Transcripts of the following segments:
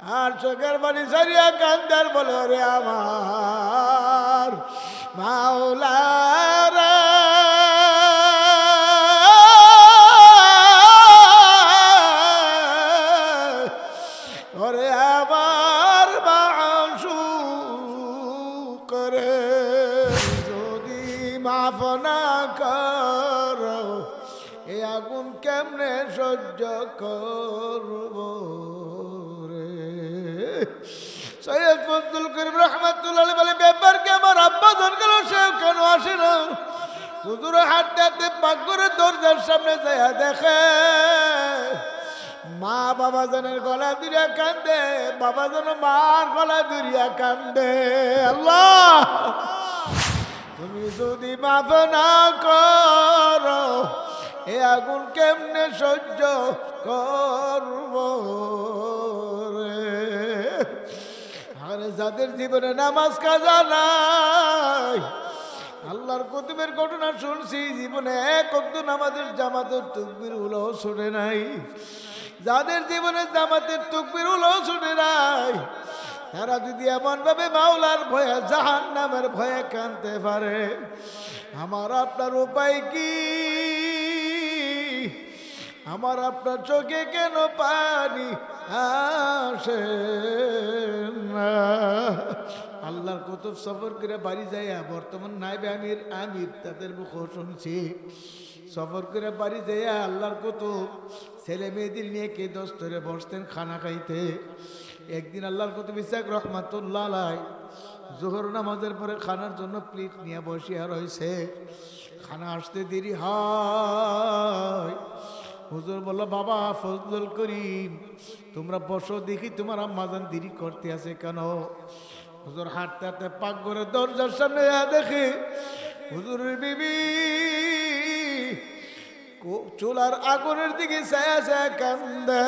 আর চোখের বাড়ি সারিয়া কান্দার বলো রে আমার, মাওলারা। ওরে আমার করে করো কেমনে সহ্য করব করিম রহমাতুল্লাহ বলে, ব্যাপার কি আমার আব্বা জন গেল আসে না? হুজুর হাঁটতে হাঁটতে পাক করে দরজার সামনে যায় দেখে, মা বাবা জনের গলা দুরিয়া কান্দে, বাবা জন মার গলা দুরিয়া কান্দে, আল্লাহ! তুমি যদি মাফ না করো, এ আগুন কেমনে সহ্য করব যাদের জীবনে নামাজ কাজা নাই, আল্লাহর কুতুবের ঘটনা শুনছি, জীবনে এক অব্দ নামাজের জামাতের তকবির উলো শুনে নাই। যাদের জীবনে জামাতের তকবির উলো শুনে নাই, তারা যদি এমন ভাবে মাওলার ভয়ে জাহান নামের ভয়ে কানতে পারে, আমার আপনার উপায় কি? আমার আপনার চোখে কেন পানি আসে না? আল্লাহর কুতুব সফর করে বাড়ি যাইয়া বর্তমান নাইবে আমির আমির তাদের মুখ শুনছি। সফর করে বাড়ি যাইয়া আল্লাহর কুতুব ছেলে মেয়েদের নিয়ে কে দস্তরে বসতেন খানা খাইতে। একদিন আল্লাহর কুতুব ইসাক রহমাতুল্লাহ আলাই জোহর নামাজের পরে খানার জন্য প্লেট নিয়ে বসিয়া রয়েছে। খানা আসতে দেরি হয়। হুজুর বলল, বাবা, ফজলুল করিম, তোমরা বসো দেখি তোমার আম্মাজান দেরি করতে আছে কেন? হুজুর হাঁটতে হাঁটতে পাক করে দরজার সামনে দেখে, হুজুরের বিবি চুলার আগুনের দিকে ছায়া ছায়া কান্দে।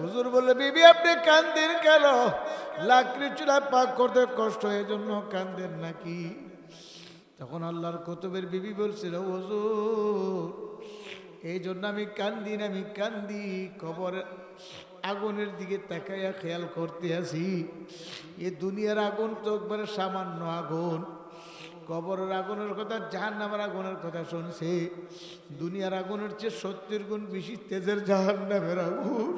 হুজুর বলে বিবি, আপনি কান্দেন কেন? লাকড়ি চুলা পাক করতে কষ্ট এই জন্য কান্দেন নাকি? তখন আল্লাহর কতবের বিবি বলছিল, হুজুর এই জন্য আমি কান্দি না, আমি কান্দি। কবর আগুনের দিকে তাকাইয়া খেয়াল করতে আসি এ দুনিয়ার আগুন তো একবারে সামান্য আগুন। কবরের আগুনের কথা জাহান নামের আগুনের কথা শুনছে। দুনিয়ার আগুনের চেয়ে সত্যের গুণ বেশি তেজের জাহান নামের আগুন।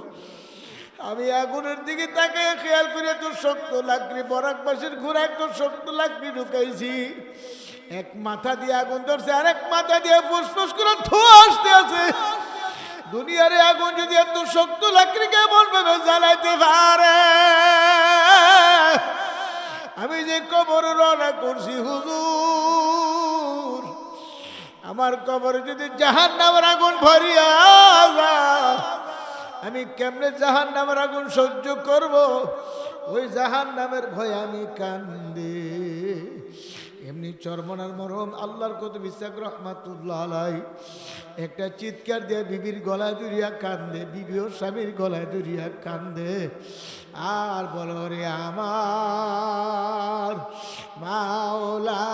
আমি আগুনের দিকে তাকায় খেয়াল করে তোর শক্ত লাকড়ি বরাক পাশের ঘোরা একটু শক্ত লাকড়ি ঢুকাইছি। এক মাথা দিয়ে আগুন ধরছে, আরেক মাথা দিয়ে ফুসফুস করে ধোয়া আসতে আছে। দুনিয়ারে আগুন যদি এত শক্ত লাকড়ি কেমন ভাবে জ্বালাইতে পারে। আমি যে কবর রওনা করছি, হুজুর, আমার কবরে যদি জাহান নামের আগুন ভরিয়া আমি কেমনে জাহান নামের আগুন সহ্য করব? ওই জাহান নামের ভয় আমি কান্দে। এমনি চরমনার মরম, আল্লাহর কত বিশ্বাস রহমাতুল্লাহ আলাই একটা চিৎকার দিয়ে বিবির গলায় দুরিয়া কান্দে বিবি ও স্বামীর গলায় দুরিয়া কান্দে। আর বলো রে আমার মাওলা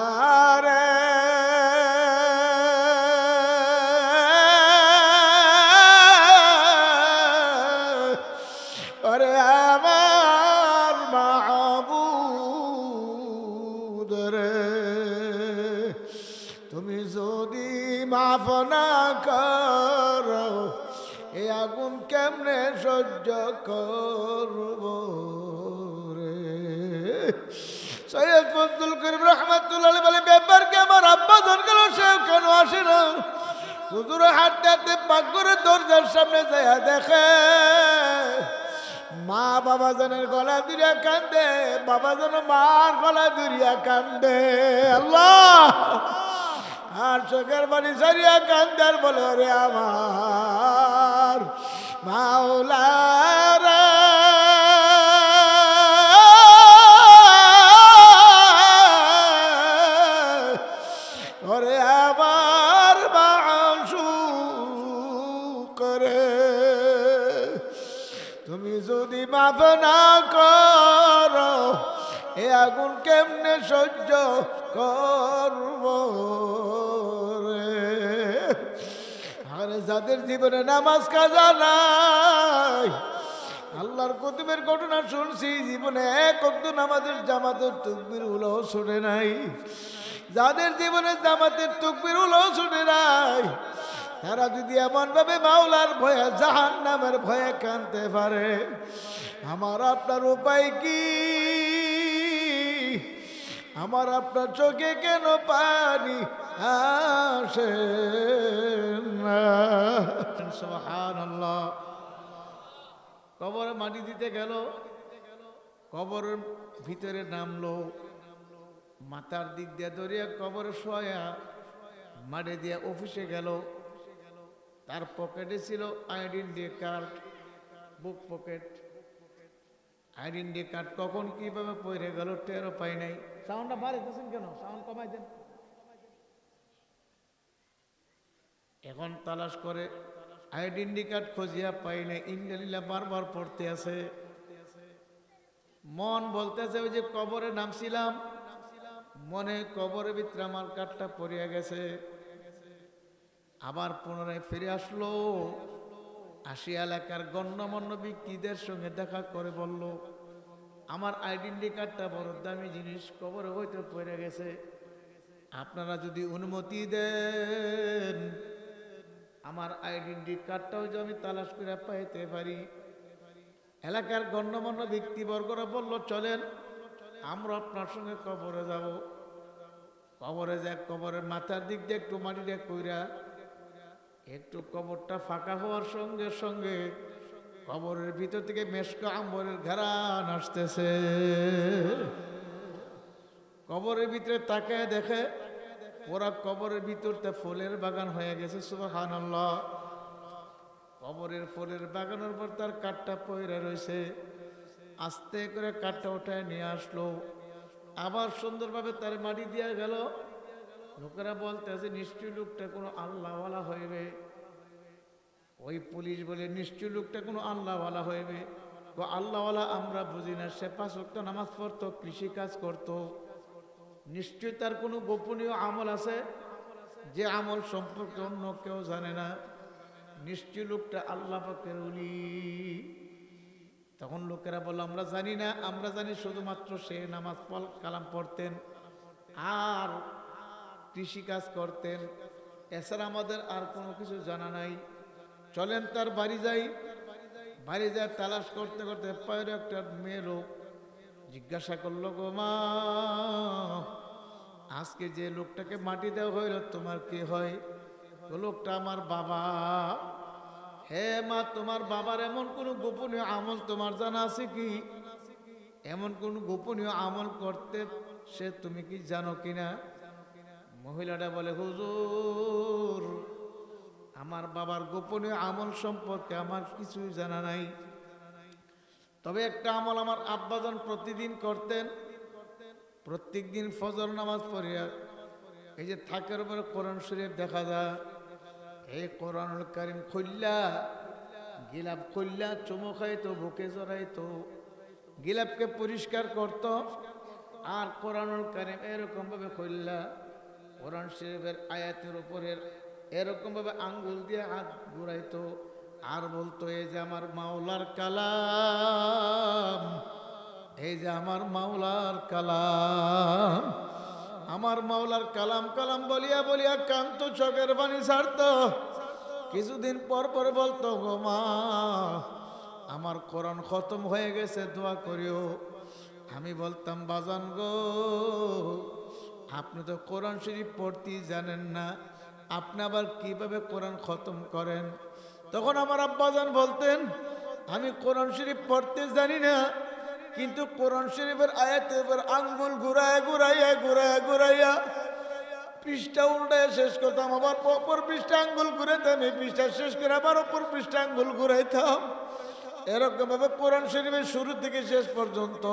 রে। কেমনে সহ্য করব রে? সৈয়দ ফজলুল করিম রহমাতুল্লাহ বলে ব্যাপার কি আমার আব্বা জন গেল সে কেন আসে না? হুজুর হাঁটতে হাঁটতে পাক করে দরজার সামনে যায় দেখে, মা বাবা জনের গলা দুরিয়া কান্দে, বাবা জন মার গলা দুরিয়া কান্দে, আল্লাহ! আর চোখের বাড়ি সারিয়া কান্দার বলো রে আমার মাওলারা। ওরে আমার তুমি যদি আগুন কেমনে সহ্য করব? যাদের জীবনে নামাজ কাজা নাই, আল্লাহর কুতুবের ঘটনা শুনছি, জীবনে এক অব্দ নামাজের জামাতের তুকবির উলো শুনে নাই। যাদের জীবনে জামাতের তুকবির উলো শুনে নাই, তারা যদি এমন ভাবে মাওলার ভয়ে জাহান নামের ভয়ে কানতে পারে, আমার আপনার উপায় কি? আমার আপনার চোখে কেন পানি আসে কবরে মাটি দিতে গেল কবরের ভিতরে নামলো। মাথার দিক দিয়ে দরিয়া কবরে শোয়া, মাঠে দিয়ে অফিসে গেল। তার পকেটে ছিল আইডেন্টি কার্ড বুক পকেট আইডেন্টি কার্ড কখন কীভাবে পড়ে গেল টেরও পাই নাই। সাউন্ডটা বাড়াইতেছেন কেন? সাউন্ড কমাই দেন। এখন তালাশ করে আইডেন্টি কার্ড খুঁজিয়া পাই না ইন্ডালিলা বারবার পড়তে আছে। মন বলতেছে, ওই যে কবরে নামছিলাম, মনে কবরের ভিতরে আমার কার্ডটা পড়িয়া গেছে। আবার পুনরায় ফিরে আসলো আসি এলাকার গণ্যমান্য ব্যক্তিদের সঙ্গে দেখা করে বলল আমার আইডেন্টি কার্ডটা বড় দামি জিনিস, কবরে হইতে পড়ে গেছে। আপনারা যদি অনুমতি দেন, আমার আইডেন্টি কার্ডটাও যদি আমি তালাশ করে পাইতে পারি। এলাকার গণ্যমান্য ব্যক্তিবর্গরা বলল, চলেন, আমরা আপনার সঙ্গে কবরে যাব। কবরে যাক কবরের মাথার দিক দিয়ে একটু মাটিটা কইরা, একটু কবরটা ফাঁকা হওয়ার সঙ্গে সঙ্গে কবরের ভিতর থেকে মেশকা আম্বরের ঘেরান আসতেছে। কবরের ভিতরে তাকায় দেখে ওরা কবরের ভিতরতে ফুলের বাগান হয়ে গেছে সুবাহান কবরের ফুলের বাগানের পর তার কাঠটা পয়রা রয়েছে আস্তে করে কাঠটা উঠায় নিয়ে আসলো। আবার সুন্দরভাবে তার মাটি দিয়ে গেল। লোকেরা বলতে আছে নিশ্চয় লোকটা কোনো আল্লাহওয়ালা হইবে। ওই পুলিশ বলে, নিশ্চয় লোকটা কোনো আল্লাহওয়ালা হইবে? ও আল্লাহওয়ালা আমরা বুঝি না, সে পাঁচ ওয়াক্ত নামাজ পড়তো, কৃষি কাজ করতো। নিশ্চয় তার কোনো গোপনীয় আমল আছে? যে আমল সম্পর্কে অন্য কেউ জানে না। নিশ্চয় লোকটা আল্লাহ পাকের উলি তখন লোকেরা বলল, আমরা জানি না, আমরা জানি শুধুমাত্র সে নামাজ পল কালাম পড়তেন আর কৃষিকাজ করতেন। এছাড়া আমাদের আর কোনো কিছু জানা নাই। চলেন তার বাড়ি যাই। বাড়ি যায় তালাশ করতে করতে পায়ের একটা মেয়ে লোক জিজ্ঞাসা করল, গো মা, আজকে যে লোকটাকে মাটি দেওয়া হইল, তোমার কি হয়? লোকটা, আমার বাবা। হে মা, তোমার বাবার এমন কোনো গোপনীয় আমল তোমার জানা আছে কি? এমন কোন গোপনীয় আমল করতে সে তুমি কি জানো কিনা? মহিলাটা বলে, হুজুর আমার বাবার গোপনীয় আমল সম্পর্কে আমার কিছুই জানা নাই। তবে একটা আমল আমার আব্বাজান প্রতিদিন করতেন। প্রত্যেক দিন ফজর নামাজ পড়িয়া এই যে থাকের উপরে কোরআন শরীফ দেখা যায়, এই কোরআনুল কারিম খুললা, গিলাপ খুললা, চুমো খাইতো, বুকে জড়াইতো, গিলাপকে পরিষ্কার করত, আর কোরআনুল কারিম এরকম ভাবে খুললা। কোরআন শরীফের আয়াতের উপরে এরকম ভাবে আঙ্গুল দিয়ে হাত ঘুরাইতো, আর বলতো, এই যে আমার মাওলার কালাম, এই যে আমার মাওলার কালাম, আমার মাওলার কালাম কালাম বলিয়া বলিয়া কান্ত চকের বাণী ছাড়ত। কিছুদিন পর পর বলতো, গো মা, আমার কোরআন খতম হয়ে গেছে, দোয়া করিও। আমি বলতাম, বাজান গো, আপনি তো কোরআন শরীফ পড়তেই জানেন না আপনি আবার কীভাবে কোরআন খতম করেন? তখন আমার আব্বাজান বলতেন, আমি কোরআন শরীফ পড়তে জানি না, কিন্তু কোরআন শরীফের আয়াতের উপর আঙ্গুল ঘুরায় ঘুরাইয়া ঘুরাইয়া ঘুরাইয়া পৃষ্ঠা উল্টায় শেষ করতাম, আবার অপর পৃষ্ঠা আঙ্গুল ঘুরাইতাম, এই পৃষ্ঠা শেষ করে আবার অপর পৃষ্ঠা আঙ্গুল ঘুরাইতাম। এরকম ভাবে কোরআন শরীফের শুরু থেকে শেষ পর্যন্ত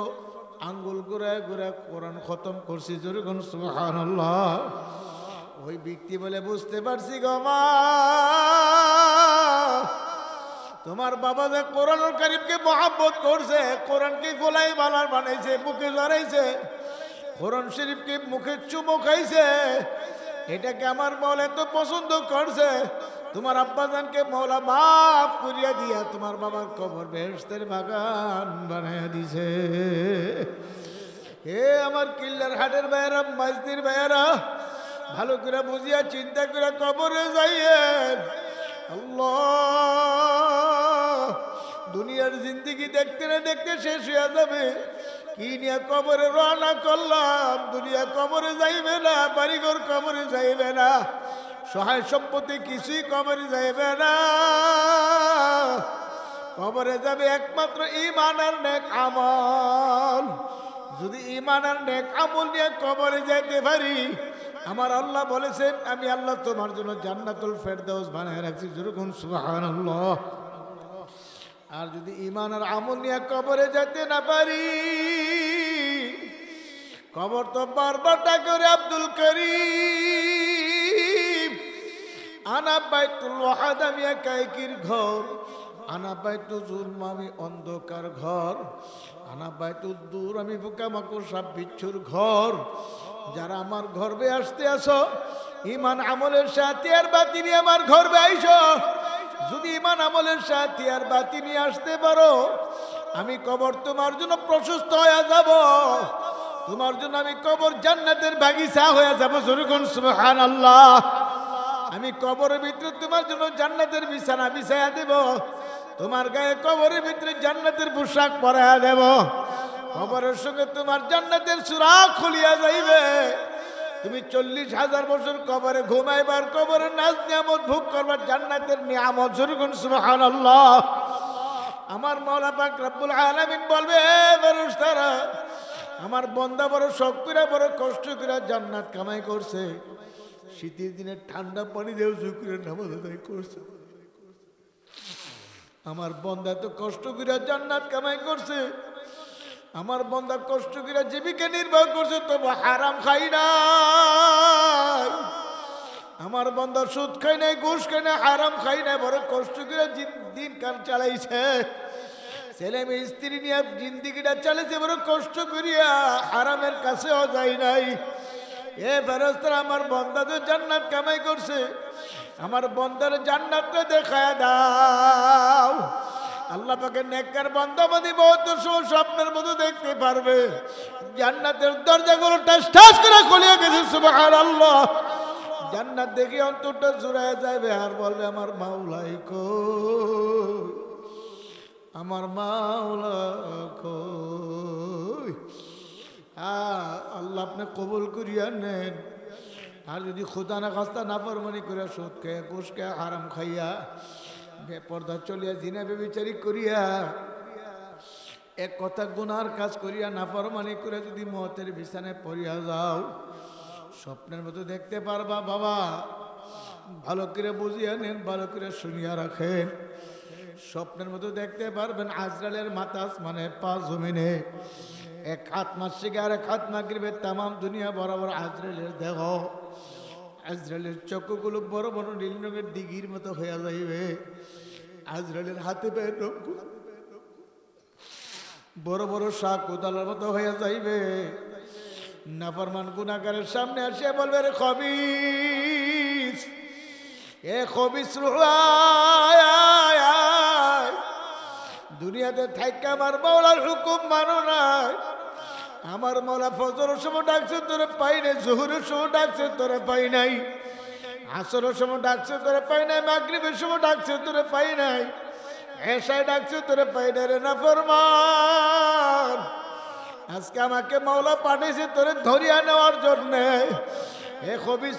আঙ্গুল ঘুরায় ঘুরায় কোরআন খতম করছি। জোরে যেরকম সুবহানাল্লাহ। ওই ব্যক্তি বলে, বুঝতে পারছি গো মা। তোমার বাবা যে কোরআন কারিমকে মহাব্বত করছে, কোরআনকে গোলাই বানার বানাইছে বুকে লড়াইছে, কোরআন শরীফকে মুখে চুমো খাইছে, এটাকে আমার বল এত পছন্দ করছে, তোমার আব্বাজানকে মৌলা মাফ করিয়া দিয়া তোমার বাবার কবর বেহেস্তের বাগান বানাইয়া দিছে। হে আমার কিল্লার হাটের ভাইয়েরা মাইজদির ভাইয়েরা ভালো করে বুঝিয়া চিন্তা করে কবরে যাইয়েন। দুনিয়ার জিন্দিগি দেখতে না দেখতে শেষ হয়ে যাবে। কি নিয়ে কবরে রওনা করলাম, দুনিয়া কবরে যাইবে না, বাড়িঘর কবরে যাইবে না। সহায় সম্পত্তি কিছুই কবরে যাইবে না। কবরে যাবে একমাত্র ইমান আর নেক আমল। যদি ইমান আর নেক আমল নিয়ে কবরে যাইতে পারি আমার আল্লাহ বলেছেন, আমি আল্লাহ তোমার জন্য জান্নাতুল ফেরদাউস বানায় রাখছি। যেরকম সুবহানাল্লাহ। আর যদি ইমান আর আমল নিয়ে কবরে যেতে না পারি, কবর তো বারবার করে আব্দুল করিম। আনা বাইতুল ওয়াহাদ, আমি একাইকির ঘর। আনা বাইতু জুলম, আমি অন্ধকার ঘর। আনা বাইতু দূর, আমি পোকামাকড় সাপ বিচ্ছুর ঘর। যারা আমার ঘরবে আসতে আসো, ইমান আমলের সাথে আর বাতি নিয়ে আমার ঘরবে আইসো। যদি ইমান আমলের সাথে আর বাতি নিয়ে আসতে পারো, আমি কবর তোমার জন্য প্রশস্ত হয়ে যাব। তোমার জন্য আমি কবর জান্নাতের বাগিচা হয়ে যাব। সুবহান আল্লাহ আমি কবরের ভিতরে তোমার জন্য জান্নাতের বিছানা বিছাইয়া দেব। তোমার গায়ে কবরের ভিতরে জান্নাতের পোশাক পরাইয়া দেব। কবরের সঙ্গে তোমার জান্নাতের সুরা খুলিয়া যাইবে। তুমি চল্লিশ হাজার বছর কবরে ঘুমাইবার, কবরে নাচ নিয়ামত ভোগ করবার জান্নাতের নিয়ামত জরুকুন সুবহান আল্লাহ আমার মৌলা পাক রব্বুল আলামিন বলবে মানুষ তারা আমার বন্দা বড় শখ করে, বড় কষ্ট করে জান্নাত কামাই করছে। শীতের দিনে ঠান্ডা পানি দেও করে নামাজ আদায় করছে। আমার বন্দা তো কষ্ট করে জান্নাত কামাই করছে। আমার বন্দা কষ্ট করে জীবিকা নির্বাহ করছে, তবু হারাম খাই নাই আমার বন্দা সুদ খাই নাই, ঘুষ খাই নাই, হারাম খাই নাই, বড় কষ্ট করে দিন- কাল চালাইছে। ছেলে মেয়ে, স্ত্রী নিয়ে জিন্দিগিটা চালাইছে, বড় কষ্ট করিয়া হারামের কাছেও যায় নাই। এ ফেরস্তারা আমার বন্দা তো জান্নাত কামাই করছে। আমার বন্দার জান্নাতটা দেখায় দাও। আল্লাহ পাকে নেককার বন্দাবাদি বহুত স্বপ্নের মতো দেখতে পারবে। জান্নাতের দরজাগুলো টাস টাস করে খুলিয়ে গেছে সুবহানাল্লাহ। জান্নাত দেখি অন্তরটা জুড়ায় যাবে আর বলবে আমার মাওলাই কই? আমার মাওলা কই? আহ, আল্লাহ আপনি কবুল করিয়া নেন। আর যদি খোদা না খাস্তা না পারমানি করে সুদ খেয়ে ঘুষ খেয়ে হারাম খাইয়া বেপর্দা চলিয়া জিনা বেবিচারি করিয়া এক কথা গুনার কাজ করিয়া না পারমানি করে যদি মতের বিছানায় পড়িয়া যাও, স্বপ্নের মতো দেখতে পারবা বাবা। ভালো করে বুঝিয়া নেন, ভালো করে শুনিয়া রাখেন। স্বপ্নের মতো দেখতে পারবেন আজরালের মাতাস মানে পা জমিনে। এক হাত মাসিকে আর এক হাত মাগরিবে তামাম দুনিয়া বরাবর আজরালের দেহ। আজরালের চক্ষুগুলো বড় বড় নীল রঙের দিঘির মতো হয়ে যাইবে। আজরালের হাতে পায়ে রঙগুলো বড় বড় শাক কোদালের মতো হয়ে যাইবে। নাফরমান গুনাগারের সামনে আসে বলবে, রে খবিস, এ খবিস। দুনিয়াতে থাইকা আমার মাওলার হুকুম মানো না আমার মাওলা ফজর সময় ডাকছে, তোরে পাই নাই জোহরের সময় ডাকছে, তোরে পাই নাই। আসরের সময় ডাকছে, তোরে পাই নাই, মাগরিবের সময় ডাকছে, তোরে পাই নাই। এসায় ডাকছে, তোরে পাই নাই রে না ফরমান। আজকে আমাকে মাওলা পাঠিয়েছে তোরে ধরিয়া নেওয়ার জন্যে। এ খবিস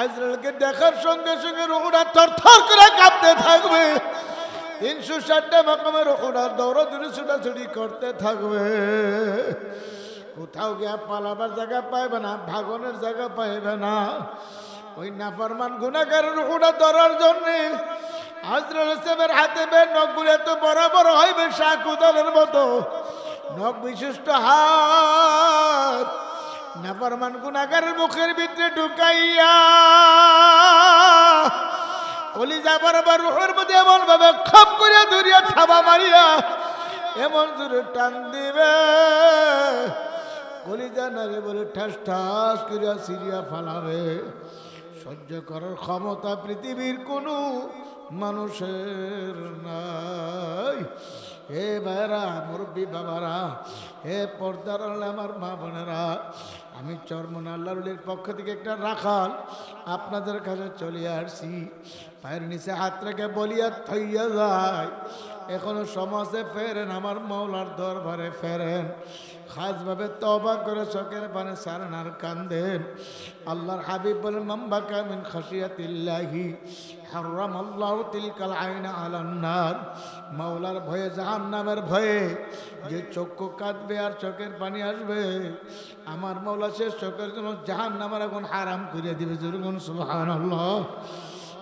আজরালকে দেখার সঙ্গে সঙ্গে রুহুরা থর থর করে কাঁপতে থাকবে। তিনশো ষাটটা মাকামের রুহুরা দৌড়াদৌড়ি ছুটাছুটি করতে থাকবে। কোথাও গিয়া পালাবার জায়গা পাইবে না, ভাগনের জায়গা পাইবে না। ওই নাফরমান গুণাগারের রুহুরা ধরার জন্যে আজরাল ইসলামের হাতে বের নখগুলো এত বড় বড় হইবে শাক উদলের মতো। নখ বিশিষ্ট হাত নাফরমান গুনাগারের মুখের ভিতরে ঢুকাইয়া কলিজা বরাবর রুহের মধ্যে এমন ভাবে খপ করিয়া ধরিয়া ছাবা মারিয়া এমন জোরে টান দিবে। কলিজা নারে বলে ঠাস ঠাস করিয়া সিরিয়া ফালাবে। সহ্য করার ক্ষমতা পৃথিবীর কোনো মানুষের নাই। হে ভাইরা মুরব্বী বাবারা, হে পর্দার আমার মা বোনেরা, আমি চরমন আল্লাহরুলির পক্ষ থেকে একটা রাখাল আপনাদের কাছে চলে আসছি। পায়ের নিচে হাত রেখে বলিয়া থইয়া যায়। এখনও সমাজে ফেরেন, আমার মৌলার দরবারে ফেরেন। খাসভাবে তবা করে চোখের পানে সারেন কান্দেন। আল্লাহর হাবিব বলেন মাম্বা কামিন খাসিয়াতিল্লাহি হারাম আল্লাহ তিলকাল আইনা আলান্নার। মাওলার ভয়ে জাহান নামের ভয়ে যে চক্ষু কাঁদবে আর চোখের পানি আসবে, আমার মাওলা শেষ চোখের জন্য জাহান নামের এখন হারাম করে দিবে। জুরগুন সুবহান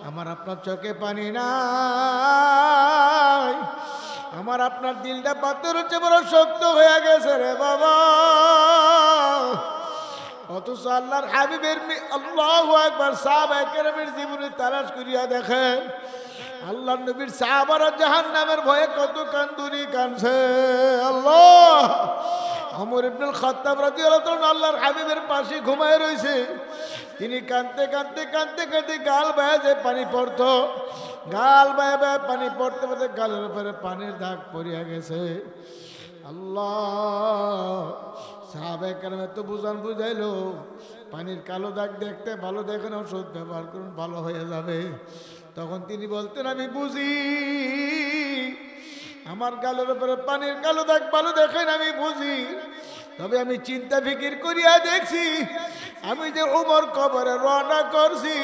আমার আপনার চোখে পানি নাই। আমার আপনার দিলটা পাথর হচ্ছে বড় শক্ত হয়ে গেছে রে বাবা। অথচ আল্লাহর হাবিবের আল্লাহ একবার সাহাব একরামের জীবনে তালাশ করিয়া দেখেন আল্লাহ নবীর সাহাবারা জাহান নামের ভয়ে কত কান্দুরি কানছে। আল্লাহ! আমর ইবনুল খাত্তাব রাদিয়াল্লাহু তাআলা আল্লাহর হাবিবের পাশে ঘুমায় রয়েছে তিনি কাঁদতে কাঁদতে কাঁদতে কাঁদতে গাল বায়া যে পানি পড়তো, গাল বায়া বায়া পানি পড়তে পড়তে গালের উপরে পানির দাগ পড়িয়া গেছে। আল্লাহ! সাহাবে কেরামে তো বুঝান বুঝাইলো, পানির কালো দাগ দেখতে ভালো দেখেন ওষুধ ব্যবহার করুন, ভালো হয়ে যাবে। তখন তিনি বলতেন, আমি বুঝি, আমার গালের উপরে পানির কালো দাগ ভালো দেখেন আমি বুঝি। তবে আমি চিন্তা ফিকির করিয়া দেখছি, আমি যে উমর কবরে রওনা করছি,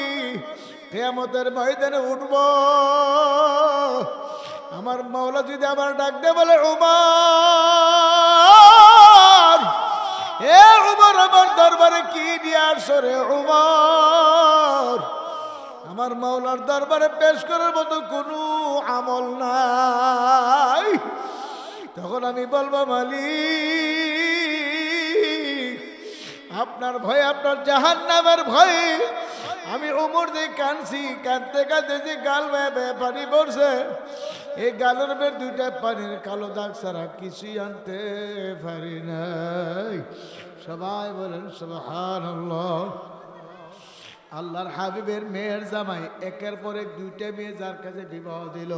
কেয়ামতের ময়দানে উঠব। আমার মাওলা যদি আমার ডাক দে বলে, উমর এ উমর, আমার দরবারে কি নিয়ে আসছো রে উমর? আমার মাওলার দরবারে পেশ করার মতো কোনো আমল নাই। তখন আমি বলব, মালিক, আপনার ভয়ে, আপনার জাহান নামের ভয়ে। আমি উমর দিয়ে কানছি কাঁদতে কাঁদতে যে গাল বেয়ে পড়ছে। এই গালের বের দুইটা পানির কালো দাগ ছাড়া কিছুই আনতে পারি নাই। সবাই বলেন সবহান আল্লাহর হাবিবের মেয়ের জামাই একের পর এক দুইটা মেয়ে যার কাছে বিবাহ দিল।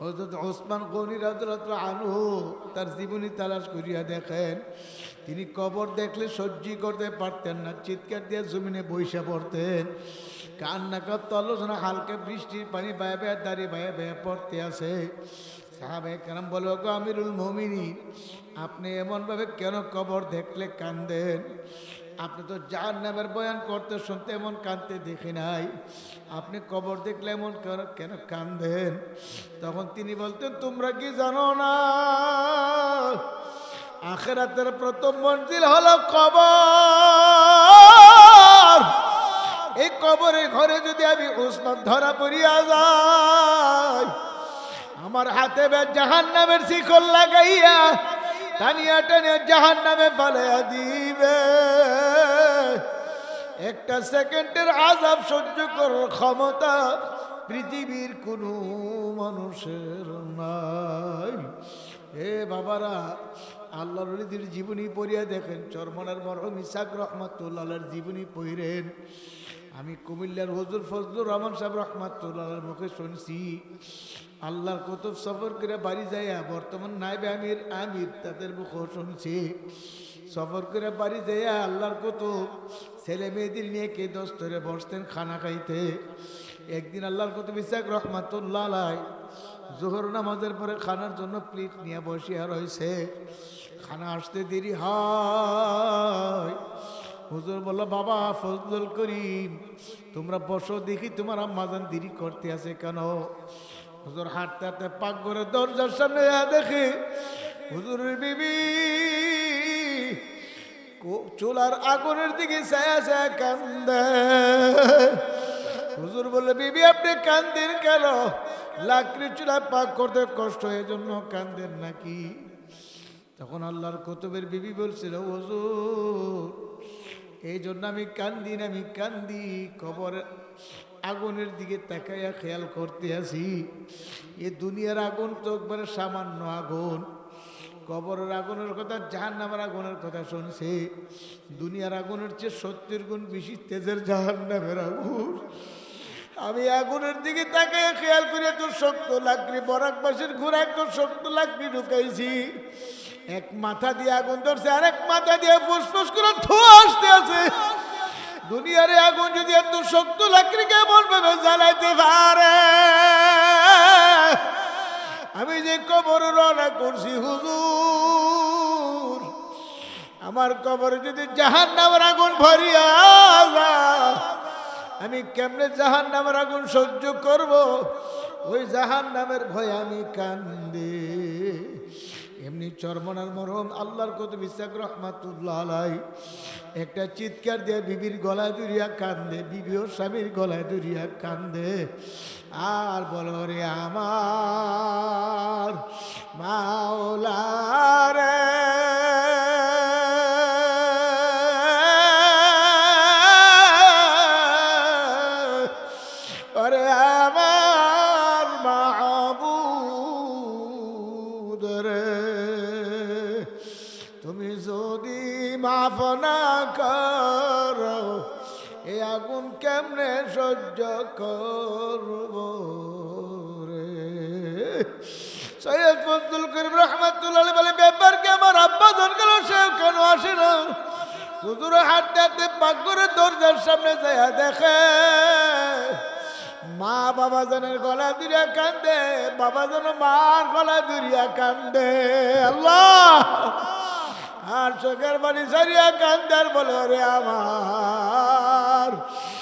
হজরত ওসমান গনি রাজরাত্র আনু তার জীবনী তালাশ করিয়া দেখেন তিনি কবর দেখলে সহ্যই করতে পারতেন না, চিৎকার দিয়ে জমিনে বৈশা পড়তেন। কান্না করতে আলোচনা হালকা বৃষ্টির পানি বায়ে বায়ে দাঁড়িয়ে বায়ে বায়ে পড়তে আছে সাহাবে কেন বলো গো আমিরুল মমিনী আপনি এমনভাবে কেন কবর দেখলে কান্দেন? আপনি তো যার নামের বয়ান করতে, শুনতে এমন কানতে দেখি নাই। আপনি কবর দেখলে এমন কেন- কেন কান্দেন? তখন তিনি বলতেন, তোমরা কি জানো না? আখেরাতের প্রথম মঞ্জিল হলো কবর। এই কবরের ঘরে যদি আমি উসমান ধরা পড়িয়া যাই, আমার হাতে জাহান নামের শিকল লাগাইয়া টানিয়া টানিয়া জাহান নামে পালাইয়া দিবে। একটা সেকেন্ডের আজাব সহ্য করার ক্ষমতা পৃথিবীর কোনো মানুষের নাই। হে বাবারা আল্লাহ রলিদির জীবনী পড়িয়া দেখেন, চরমনার মরহম ইসাক রহমাতুল্লাহর জীবনী পড়েন আমি কুমিল্লার হজুর ফজলুর রহমান সাহেব রহমাতুল্লাহর মুখে শুনছি, আল্লাহর কুতুব সফর করে বাড়ি যাইয়া বর্তমান নাইবে আমির আমির তাদের মুখও শুনছি। সফর করে বাড়ি যাইয়া আল্লাহর কুতুব ছেলে মেয়েদের নিয়ে কে দশ ধরে বসতেন, খানা খাইতে। একদিন আল্লাহর কুতুব ইসাক রহমাতুল্লাহ জোহর নামাজের পরে খানার জন্য প্লেট নিয়ে বসিয়া রয়েছে খানা আসতে দেরি হয়। হুজুর বলল, বাবা, ফজলুল করিম, তোমরা বসো দেখি তোমার আম্মাজান দেরি করতে আছে কেন? হুজুর হাঁটতে হাঁটতে পাক করে দরজার সামনে দেখে, হুজুরের বিবি চুলার আগুনের দিকে ছায়া ছায়া কান্দে। হুজুর বলে বিবি, আপনি কান্দেন কেন? লাকড়ি চুলা পাক করতে কষ্ট এই জন্য কান্দেন নাকি? তখন আল্লাহর কতবের বিবি বলছিল, হুজুর এই জন্য আমি কান্দি না, আমি কান্দি। কবর আগুনের দিকে তাকাইয়া খেয়াল করতে আসি এ দুনিয়ার আগুন তো একবারে সামান্য আগুন। কবরের আগুনের কথা জাহান নামের আগুনের কথা শুনছে। দুনিয়ার আগুনের চেয়ে সত্যের গুণ বেশি তেজের জাহান নামের আগুন। আমি আগুনের দিকে তাকে খেয়াল করে তোর শক্ত লাকড়ি বরাক বাসের ঘোরা তোর শক্ত লাকড়ি ঢুকাইছি। এক মাথা দিয়ে আগুন ধরছে আর এক মাথা দিয়ে ফুসফুস করে ধোয়া আসতে আছে। দুনিয়ারে আগুন যদি এত শক্ত লাকড়ি কেমন ভাবে জ্বালাইতে পারে? আমি যে কবর রওনা করছি, হুজুর, আমার কবরে যদি জাহান নামের আগুন ভরিয়া আমি কেমনে জাহান নামের আগুন সহ্য করব? ওই জাহান নামের ভয় আমি কান্দে। এমনি চরমনার মরম আল্লাহর কত বিশ্বাস রহমাতুল্লাহ আলাই। একটা চিৎকার দিয়ে বিবির গলায় দুরিয়া কান্দে, বিবি ও স্বামীর গলায় দুরিয়া কান্দে। আর বলো রে আমার মাওলা ওরে সহ্য করব সৈয়দ ফজলুল করিম রহমাতুল্লাহ বলে ব্যাপার কি আমার আব্বা জন গেল, সে কেন আসে না? হুজুর হাঁটতে হাঁটতে পাকঘরের দরজার সামনে যায় দেখে, মা বাবা জনের গলা দুরিয়া কান্দে, বাবা যেন মার গলা দুরিয়া কান্দে, আল্লাহ! আর চোখের বাড়ি সারিয়া কান্দার বলে রে আমার।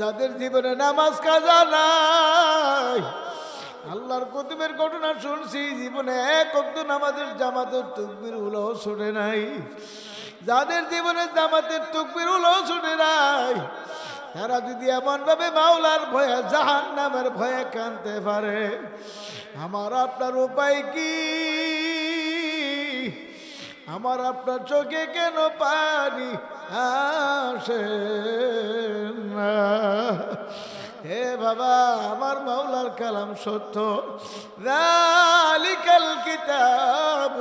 যাদের জীবনে নামাজ কাজা নাই, আল্লাহর কুতুবের ঘটনা শুনছি, জীবনে এক অব্দ নামাজের জামাতের তুকবির হলো শুনে নাই। যাদের জীবনে জামাতের তুকবির হলো শুনে নাই, তারা যদি এমন ভাবে মাওলার ভয়ে জাহান নামের ভয়ে কানতে পারে, আমার আপনার উপায় কি? আমার আপনার চোখে কেন পানি আসে না? হে বাবা, আমার মাওলার কালাম সত্য। রালিকাল কিতাব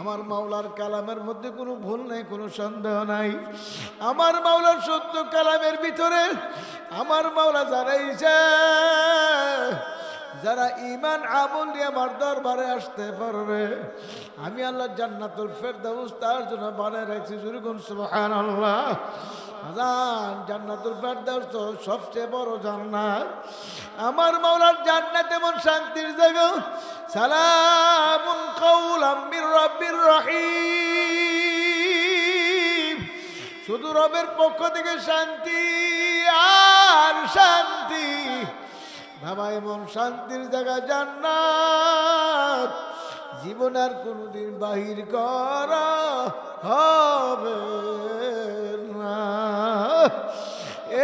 আমার মাওলার কালামের মধ্যে কোনো ভুল নাই, কোনো সন্দেহ নাই। আমার মাওলার সত্য কালামের ভিতরে আমার মাওলা জানাইছে যারা ইমান আমল নিয়ে আমার দরবারে আসতে পারবে, আমি আল্লাহ জান্নাতুল ফেরদাউস তার জন্য বানায় রাখছি। জুরুগুন সুবহানাল্লাহ। আজান, জান্নাতুল ফেরদাউস তো সবচেয়ে বড় জান্নাত। আমার মাওলার জান্নাত এমন শান্তির জায়গা। সালামুন কাউলাম মির রাব্বির রহিম। শুধু রবের পক্ষ থেকে শান্তি আর শান্তি। বাবা এমন শান্তির জায়গা জান্নাত। জীবন আর কোনোদিন বাহির করা হবে না।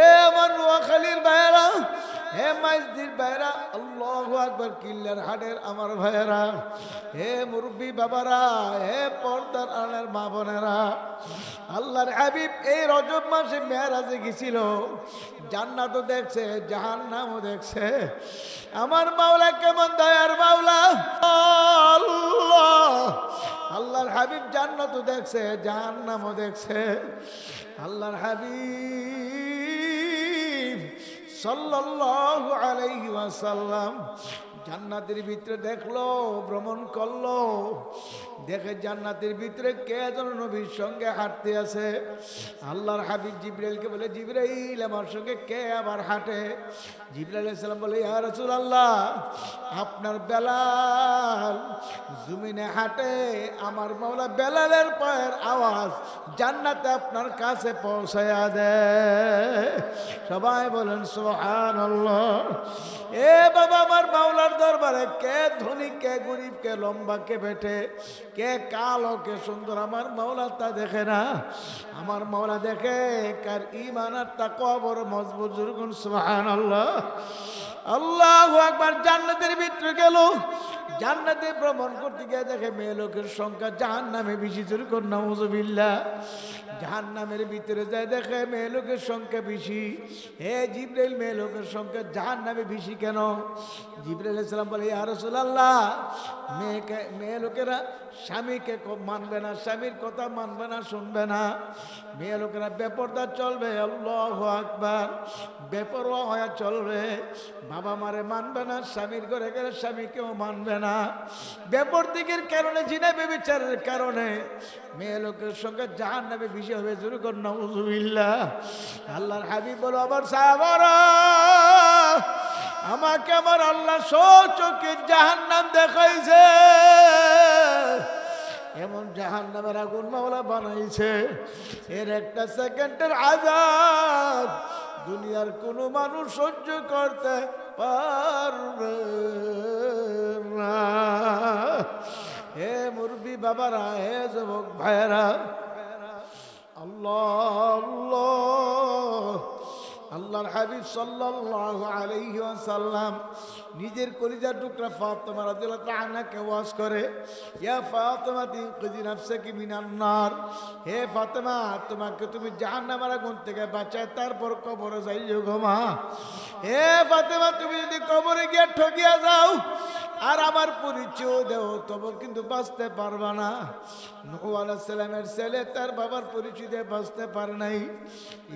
এ আমার নোয়াখালীর ভাইয়েরা হে মাইজদির ভাইয়েরা আল্লাহ আকবর কিল্লার হাটের আমার ভাইয়েরা, হে মুরব্বী বাবারা, হে পর্দার আনের মা বোনেরা, আল্লাহর হাবিব এই রজব মাসে মেয়েরাজে গেছিল জান্নাতও দেখছে, জাহান্নামও দেখছে। আমার মাওলা কেমন দয়ার মাওলা? আল্লাহ! আল্লাহর হাবিব জান্নাতও দেখছে, জাহান্নামও দেখছে। আল্লাহর হাবিব সাল্লাল্লাহু আলাইহি ওয়াসাল্লাম জান্নাতের ভিতরে দেখল ভ্রমণ করল। দেখে জান্নাতের ভিতরে কে যেন নবীর সঙ্গে হাঁটতে আছে আল্লাহর হাবিব জিব্রাইলকে বলে, জিব্রাইল, আমার সঙ্গে কে আবার হাঁটে? জিব্রাইল সালাম বলে, ইয়া রাসূলুল্লাহ, আপনার বেলাল জমিনে হাঁটে, আমার মাওলা বেলালের পায়ের আওয়াজ জান্নাতে আপনার কাছে পৌঁছায়া দেয় সবাই বলেন, সুবহানাল্লাহ। এ বাবা, আমার মাওলার দরবারে কে ধনী, কে গরিব, কে লম্বা, কে বেটে? কে কালো, কে সুন্দর, আমার মাওলা তা দেখে না। আমার মাওলা দেখে, কার ইমান আর তা কবর মজবুত। জুরগুন সুবহানাল্লাহ। আল্লাহ একবার জান্নাতের ভিতরে গেল। জান্নাতে ভ্রমণ করতে গিয়ে দেখে মেয়ে লোকের সংখ্যা জাহান নামে বেশি, জোর কর নাউজুবিল্লাহ জাহান নামের ভিতরে যায় দেখে মেয়ে লোকের সংখ্যা বেশি। হে জিব্রাইল, মেয়ে লোকের সংখ্যা জাহান নামে বেশি কেন? জিব্রাইল ইসলাম বলে, ইয়া রাসূলুল্লাহ, মেয়েকে, মেয়ে লোকেরা স্বামীকে মানবে না, স্বামীর কথা মানবে না, শুনবে না। মেয়ে লোকেরা বেপরদা চলবে, আল্লাহ আকবার। বেপরোয়া হয়ে চলবে। বাবা মারে মানবে না, স্বামীর ঘরে গেলে স্বামীকেও মানবে না। বেপরদিকের কারণে, জিনা বেবিচারের কারণে মেয়ে লোকের সঙ্গে জাহান নামে বিষয় হবে শুরু কর নজুবিল্লা আল্লাহর হাবিব বলো আবার সাহাবারা, আমাকে আমার আল্লাহ চোখে জাহান নাম দেখাইছে। এমন জাহান নামের আগুন মাওলা বানাইছে। এর একটা সেকেন্ডের আজাদ দুনিয়ার কোনো মানুষ সহ্য করতে পারবে বাবারা হে যুবক ভাইয়েরা। আল্লাহ আল্লাহ আল্লাহর হাবিব সাল্লাল্লাহু আলাইহি ওয়াসাল্লাম নিজের কলিজার টুকরা ফাতেমা রাদিয়াল্লাহু তাআলাকে ওয়াজ করে, ইয়া ফাতেমা, তিনকিজি নাফসাকি মিনান নার। হে ফাতেমা, তোমাকে তুমি জাহান্নামের আগুন থেকে বাঁচায়, তারপর কবরে যাইও গো মা। হে ফাতেমা, তুমি যদি কবরে গিয়ে ঠকিয়া যাও আর আমার পরিচয় দেও, তবে কিন্তু বাঁচতে পারবা না। নহু আলাহিসাল্লামের ছেলে তার বাবার পরিচয় দিয়ে বাঁচতে পারে নাই।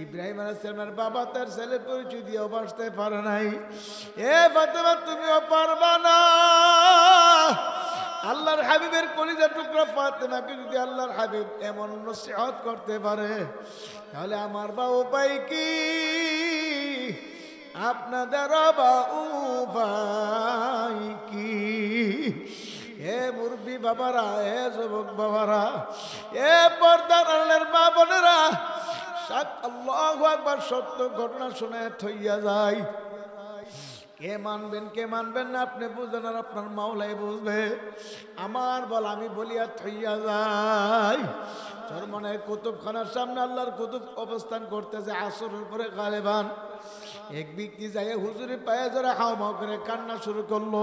ইব্রাহিম আলাহিসাল্লামের বাবা তার ছেলের পরিচয় দিয়েও বাঁচতে পারে নাই। এ ফাতেমা, তুমিও পারবা না। আল্লাহর হাবিবের কলিজা টুকরা ফাতেমাকে যদি আল্লাহর হাবিব এমন নসিহত করতে পারে, তাহলে আমার বা উপায় কি? আপনাদের উপায় কি? হে মুরবি বাবারা হে যুবক বাবারা, এ পর্দার আলের মা বোনেরা একবার সত্য ঘটনা শুনে থইয়া যায় কে মানবেন কে মানবেন না, আপনি বুঝবেন আর আপনার মাওলাই বুঝবে। আমার বল, আমি বলিয়া থইয়া যাই। চরমনের কুতুবখানার সামনে আল্লাহর কুতুব অবস্থান করতেছে, আসরের পরে গালেবান। এক ব্যক্তি যাই হুজুরে পায়ে ধরে হাও মাও করে কান্না শুরু করল।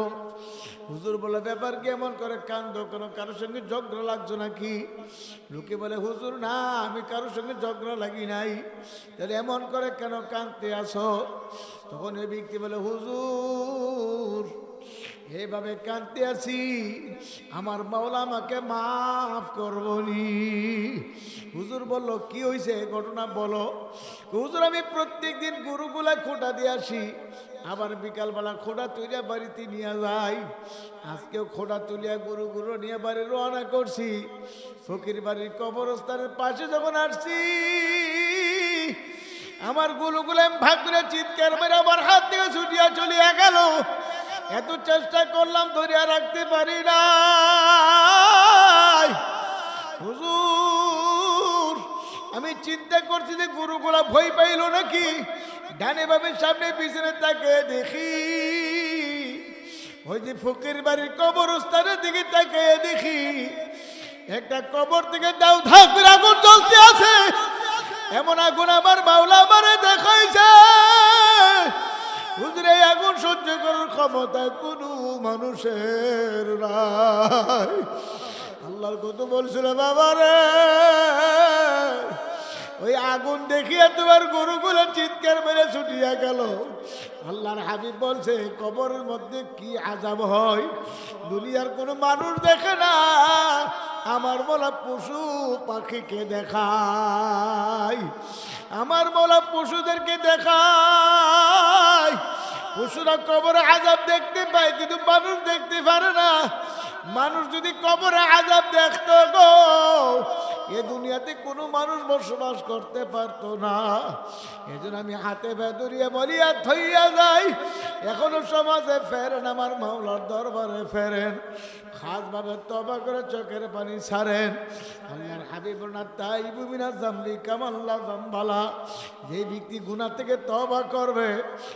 হুজুর বলে, ব্যাপার কি এমন করে কান্দ? কেন কারোর সঙ্গে ঝগড়া লাগছো নাকি? লোকে বলে, হুজুর, না, আমি কারোর সঙ্গে ঝগড়া লাগি নাই। তাহলে এমন করে কেন কাঁদতে আসো? তখন ওই ব্যক্তি বলে, হুজুর এইভাবে কাঁদতে আছি আমার মাওলা আমাকে মাফ করবনি। বলল, কি হয়েছে ঘটনা বলো। হুজুর, আমি প্রত্যেক দিন গরুগুলা খোটা দিয়ে আসি। আবার বিকালবেলা খোটা তুলিয়া বাড়িতে নিয়ে যাই। আজকেও খোটা তুলিয়া গরু গরু নিয়ে বাড়ি রওনা করছি। ফকির বাড়ির কবরস্থানের পাশে যখন আসছি, আমার গুলুগুলো ভাগ করে চিৎকার মেরে আমার হাত থেকে ছুটিয়া চলিয়া গেল। এত চেষ্টা করলাম, ধরিয়া রাখতে পারি না হুজুর আমি চিন্তা করছি যে গুরুগুলা ভয় পাইল নাকি? ডানে ভাবে সামনে পিছনে তাকে দেখি। ওই যে ফকির বাড়ির কবরস্থানের দিকে তাকে দেখি। একটা কবর থেকে দাও ধাকুর আগুন জ্বলতে আছে। এমন আগুন আমার মাওলা আমারে দেখাইছে। হুজুরে আগুন সহ্য করার ক্ষমতা কোনো মানুষের নাই। আল্লাহর কত বলছিল, বাবারে ওই আগুন দেখিয়ে তোমার গরুগুলো চিৎকার মেরে ছুটিয়া গেল। আল্লাহর হাবিব বলছে, কবরের মধ্যে কি আজাব হয়? দুনিয়ার কোনো মানুষ দেখে না। আমার বলা পশু পাখিকে দেখায়। আমার বলা পশুদেরকে দেখায়। পশুরা কবরে আজাব দেখতে পায়, কিন্তু মানুষ দেখতে পারে না। মানুষ যদি কবরে আজাব দেখত গো এ দুনিয়াতে কোনো মানুষ বসবাস করতে পারতো না। এজন্য আমি হাতে বেদরিয়া বলিয়া থইয়া যাই। এখনও সমাজে ফেরেন, আমার মাওলার দরবারে ফেরেন। খাসভাবে তবা করে চোখের পানি ছাড়েন। আল্লাহর হাবিব না, তাই বুবিনা জামলি কামাল্লা জাম্বালা। যে ব্যক্তি গুণা থেকে তবা করবে